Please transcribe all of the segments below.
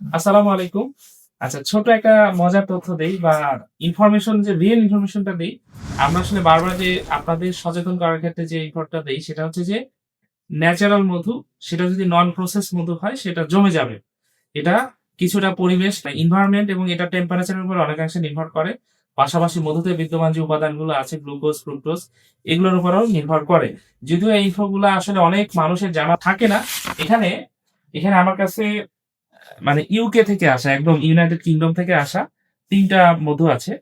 আসসালামু আলাইকুম। আচ্ছা ছোট একটা মজার তথ্য দেই বা ইনফরমেশন যে রিয়েল ইনফরমেশনটা দেই। আমরা আসলে বারবার যে আপনাদের সচেতন করার ক্ষেত্রে যে ইনফরটা দেই, সেটা হচ্ছে যে ন্যাচারাল মধু, সেটা যদি নন প্রসেস মধু হয়, সেটা জমে যাবে। এটা কিছুটা পরিবেশ ইনভায়রনমেন্ট এবং এটা টেম্পারেচারের উপর অনেকাংশে নির্ভর করে। পাশাপাশি মধুতে বিদ্যমান যে উপাদানগুলো আছে গ্লুকোজ ফ্রুক্টোজ এগুলোর উপরও নির্ভর করে। যদিও এই ইনফোগুলো আসলে অনেক মানুষের জানা থাকে না, এখানে এখানে আমার কাছে মানে ইউকে থেকে আসা, একদম ইউনাইটেড কিংডম থেকে আসা তিনটা মধু আছে।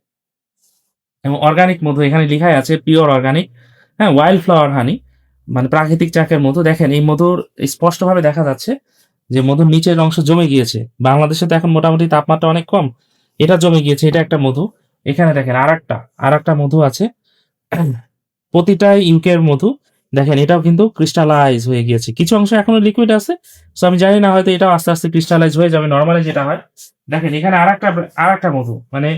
এবং অর্গানিক মধু, এখানে লেখাই আছে পিওর অর্গানিক হ্যাঁ ওয়াইল্ড ফ্লাওয়ার হানি মানে প্রাকৃতিক চাকের মধু। দেখেন, এই মধুর স্পষ্টভাবে দেখা যাচ্ছে যে মধুর নিচের অংশ জমে গিয়েছে। বাংলাদেশে তো এখন মোটামুটি তাপমাত্রা অনেক কম, এটা জমে গিয়েছে, এটা একটা মধু। এখানে দেখেন আর একটা আর একটা মধু আছে। প্রতিটাই ইউকের মধু। দেখেন, এটাও কিন্তু ক্রিস্টালাইজ হয়ে গিয়েছে। কিছু অংশ এখনও লিকুইড আছে সো আমি জানি না হয়তো এটাও আস্তে আস্তে ক্রিস্টালাইজ হয়ে যাবে নর্মালি যেটা হয়। দেখেন, এখানে আর একটা আর একটা মধু মানে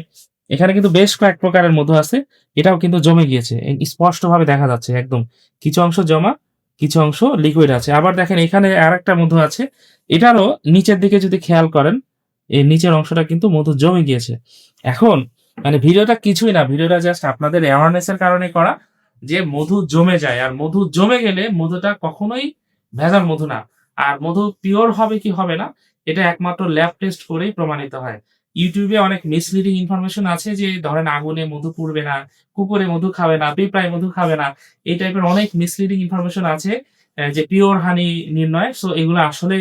এখানে কিন্তু বেশ কয়েক প্রকারের মধু আছে, এটাও কিন্তু জমে গিয়েছে স্পষ্ট ভাবে দেখা যাচ্ছে একদম। কিছু অংশ জমা, কিছু অংশ লিকুইড আছে। আবার দেখেন, এখানে আর একটা মধু আছে, এটারও নিচের দিকে যদি খেয়াল করেন এই নিচের অংশটা কিন্তু মধু জমে গিয়েছে। এখন মানে ভিডিওটা কিছুই না, ভিডিওটা জাস্ট আপনাদের অ্যাওয়ারনেস এর কারণে করা যে মধু জমে যায়, আর মধু জমে গেলে মধুটা কখনোই ভেজাল মধু না। আর মধু পিওর হবে কি হবে না, এটা একমাত্র ল্যাব টেস্ট করেই প্রমাণিত হয়। ইউটিউবে অনেক মিসলিডিং ইনফরমেশন আছে যে, ধরেন আগুনে মধু পুড়বে না, কুকুরে মধু খাবে না, পিঁপড়ায় মধু খাবে না, এই টাইপের অনেক মিসলিডিং ইনফরমেশন আছে যে পিওর হানি নির্ণয়। সো এগুলো আসলে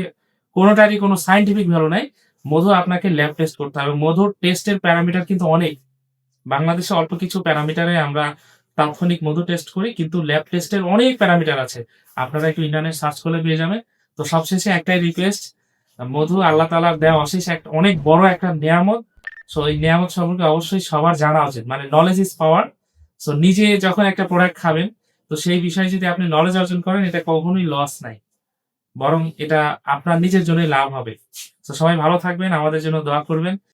কোনোটারই কোনো সাইন্টিফিক ভ্যালু নাই। মধু আপনাকে ল্যাব টেস্ট করতে হবে। মধুর টেস্টের প্যারামিটার কিন্তু অনেক। বাংলাদেশে অল্প কিছু প্যারামিটারে আমরা তাৎক্ষণিক মধু টেস্ট করি, কিন্তু ল্যাব টেস্টের অনেক প্যারামিটার আছে। আপনারা একটু ইন্টারনেট সার্চ করলে পেয়ে যাবেন। তো সবশেষে একটাই রিকোয়েস্ট মধু আল্লাহ তালার দেওয়া অশেষ একটা অনেক বড় একটা নিয়ামত। সো এই নিয়ামত সম্পর্কে অবশ্যই সবার জানা উচিত। মানে নলেজ ইজ পাওয়ার সো নিজে যখন একটা প্রোডাক্ট খাবেন, তো সেই বিষয়ে যদি আপনি নলেজ অর্জন করেন, এটা কখনোই লস নাই। বরং এটা আপনার নিজের জন্যই লাভ হবে। তো সবাই ভালো থাকবেন, আমাদের জন্য দোয়া করবেন।